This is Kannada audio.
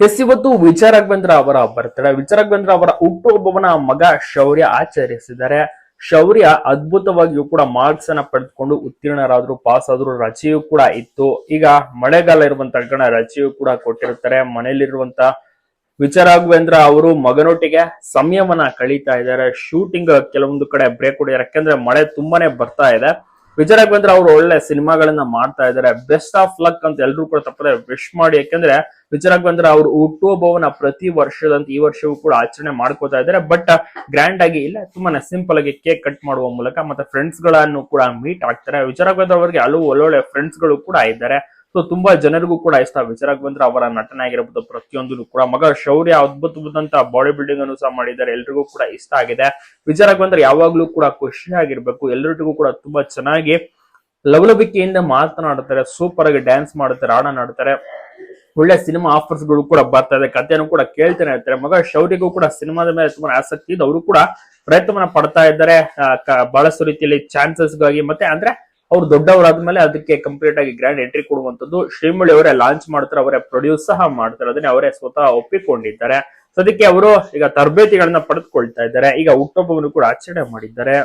ಎಸ್, ಇವತ್ತು ವಿಚಾರಕ್ ಅವರ ಬರ್ತಡೆ. ವಿಚಾರಕ್ ಬಂದ್ರ ಅವರ ಹುಟ್ಟುಹಬ್ಬವನ್ನ ಮಗ ಶೌರ್ಯ ಆಚರಿಸಿದ್ದಾರೆ. ಶೌರ್ಯ ಅದ್ಭುತವಾಗಿಯೂ ಕೂಡ ಮಾರ್ಕ್ಸ್ ಅನ್ನ ಪಡೆದುಕೊಂಡು ಉತ್ತೀರ್ಣರಾದ್ರು ಪಾಸ್ ಆದ್ರು ರಜೆಯೂ ಕೂಡ ಇತ್ತು. ಈಗ ಮಳೆಗಾಲ ಇರುವಂತ ಗಣ ರಜೆಯೂ ಕೂಡ ಕೊಟ್ಟಿರ್ತಾರೆ. ಮನೆಯಲ್ಲಿರುವಂತ ವಿಚಾರ ರಾಘವೇಂದ್ರ ಅವರು ಮಗನೊಟ್ಟಿಗೆ ಸಮಯವನ್ನ ಕಳೀತಾ ಇದ್ದಾರೆ. ಶೂಟಿಂಗ್ ಕೆಲವೊಂದು ಕಡೆ ಬ್ರೇಕ್ ಹೊಡಿದ್ದಾರೆ ಯಾಕೆಂದ್ರೆ ಮಳೆ ತುಂಬಾನೇ ಬರ್ತಾ ಇದೆ. ವಿಜಯ ರಾಘವೇಂದ್ರ ಅವರು ಒಳ್ಳೆ ಸಿನಿಮಾಗಳನ್ನ ಮಾಡ್ತಾ ಇದ್ದಾರೆ ಬೆಸ್ಟ್ ಆಫ್ ಲಕ್ ಅಂತ ಎಲ್ರು ಕೂಡ ತಪ್ಪದೆ ವಿಶ್ ಮಾಡಿ. ಯಾಕಂದ್ರೆ ರಾಘವೇಂದ್ರ ಅವರು ಹುಟ್ಟುಹಬ್ಬವನ್ನ ಪ್ರತಿ ವರ್ಷದಂತ ಈ ವರ್ಷವೂ ಕೂಡ ಆಚರಣೆ ಮಾಡ್ಕೋತಾ ಇದ್ದಾರೆ ಬಟ್ ಗ್ರ್ಯಾಂಡ್ ಆಗಿ ಇಲ್ಲ, ತುಂಬಾನೇ ಸಿಂಪಲ್ ಆಗಿ ಕೇಕ್ ಕಟ್ ಮಾಡುವ ಮೂಲಕ ಮತ್ತೆ ಫ್ರೆಂಡ್ಸ್ಗಳನ್ನು ಕೂಡ ಮೀಟ್ ಆಗ್ತಾರೆ. ವಿಜಯ ರಾಘವೇಂದ್ರ ಅವರಿಗೆ ಹಲವು ಒಳ್ಳೊಳ್ಳೆ ಫ್ರೆಂಡ್ಸ್ಗಳು ಕೂಡ ಇದ್ದಾರೆ. ಸೊ ತುಂಬಾ ಜನರಿಗೂ ಕೂಡ ಇಷ್ಟ ವಿಚಾರಕ್ಕೆ ಬಂದ್ರೆ ಅವರ ನಟನೆ ಆಗಿರಬಹುದು ಪ್ರತಿಯೊಂದು ಕೂಡ. ಮಗ ಶೌರ್ಯ ಅದ್ಭುತವಾದಂತ ಬಾಡಿ ಬಿಲ್ಡಿಂಗ್ ಅನ್ನು ಸಹ ಮಾಡಿದ್ದಾರೆ. ಎಲ್ರಿಗೂ ಕೂಡ ಇಷ್ಟ ಆಗಿದೆ. ವಿಜಯ ಬಂದ್ರೆ ಯಾವಾಗ್ಲೂ ಕೂಡ ಖುಷಿಯಾಗಿರ್ಬೇಕು ಎಲ್ಲರಿಗೂ ಕೂಡ ತುಂಬಾ ಚೆನ್ನಾಗಿ ಲವಲವಿಕೆಯಿಂದ ಮಾತನಾಡ್ತಾರೆ. ಸೂಪರ್ ಆಗಿ ಡ್ಯಾನ್ಸ್ ಮಾಡುತ್ತಾರೆ, ಹಾಡನ್ನ ಆಡ್ತಾರೆ ಒಳ್ಳೆ ಸಿನಿಮಾ ಆಫರ್ಸ್ಗಳು ಕೂಡ ಬರ್ತಾ ಇದೆ. ಕಥೆಯನ್ನು ಕೂಡ ಕೇಳ್ತಾನೆ ಇರ್ತಾರೆ. ಮಗ ಶೌರ್ಯಗೂ ಕೂಡ ಸಿನಿಮಾದ ಮೇಲೆ ತುಂಬಾ ಆಸಕ್ತಿ ಇದೆ. ಅವರು ಕೂಡ ಪ್ರಯತ್ನವನ್ನ ಪಡ್ತಾ ಇದ್ದಾರೆ. ಬಹಳಷ್ಟು ರೀತಿಯಲ್ಲಿ ಚಾನ್ಸಸ್ಗಾಗಿ. ಮತ್ತೆ ಅಂದ್ರೆ ಅವ್ರು ದೊಡ್ಡವರಾದ್ಮೇಲೆ ಅದಕ್ಕೆ ಕಂಪ್ಲೀಟ್ ಆಗಿ ಗ್ರ್ಯಾಂಡ್ ಎಂಟ್ರಿ ಕೊಡುವಂತದ್ದು ಶ್ರೀಮುಳಿ ಅವರೇ ಲಾಂಚ್ ಮಾಡ್ತಾರೆ, ಅವರೇ ಪ್ರೊಡ್ಯೂಸ್ ಸಹ ಮಾಡ್ತಾರೆ, ಅದನ್ನೇ ಅವರೇ ಸ್ವತಃ ಒಪ್ಪಿಕೊಂಡಿದ್ದಾರೆ. ಸದ್ಯಕ್ಕೆ ಅವರು ಈಗ ತರಬೇತಿಗಳನ್ನ ಪಡೆದುಕೊಳ್ತಾ ಇದ್ದಾರೆ. ಈಗ ಹುಟ್ಟುಹಬ್ಬವನ್ನು ಕೂಡ ಆಚರಣೆ ಮಾಡಿದ್ದಾರೆ.